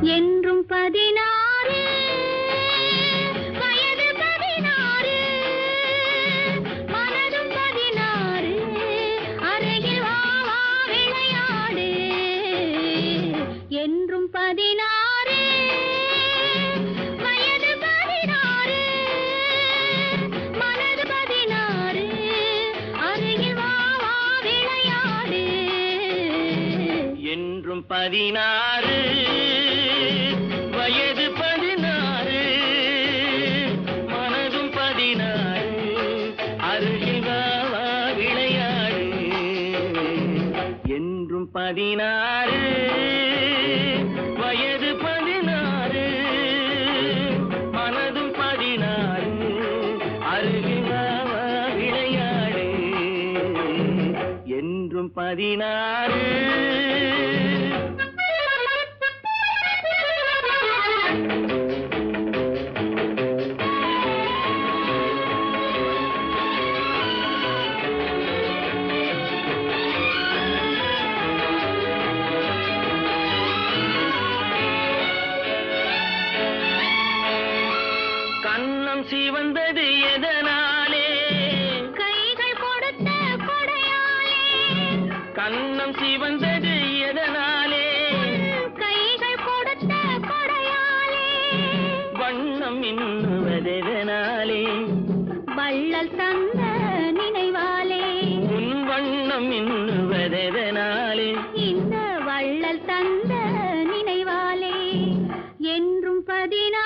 என்றும் பதினாறு. பதினாறு வயது பதினாறு மனதும் பதினாறு அருகில் வாவா விளையாடு. என்றும் பதினாறு வயது பதினாறு மனதும் பதினாறு அருகில் வாவா விளையாடு. என்றும் பதினாறு சிவந்தது எதனாலே? கைகள் கொடுத்த கொடையாலே. கண்ணம் சிவந்தது எதனாலே? கைகள் கொடுத்த கொடையாலே. வண்ணம் இன்னுவதெதனாலே வள்ளல் தந்த நினைவாலே. உன் வண்ணம் இன்னுவதெதனாலே இந்த வள்ளல் தந்த நினைவாலே. என்றும் பதினாறு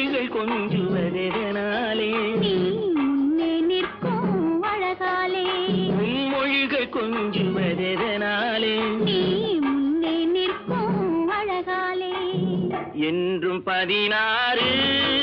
மொழிகள் கொஞ்சுவதெதனாலே நீ முன்னே நிற்கும் அழகாலே. மொழிகள் கொஞ்சுவதெதனாலே நீ முன்னே நிற்கும் அழகாலே. என்றும் பதினாறு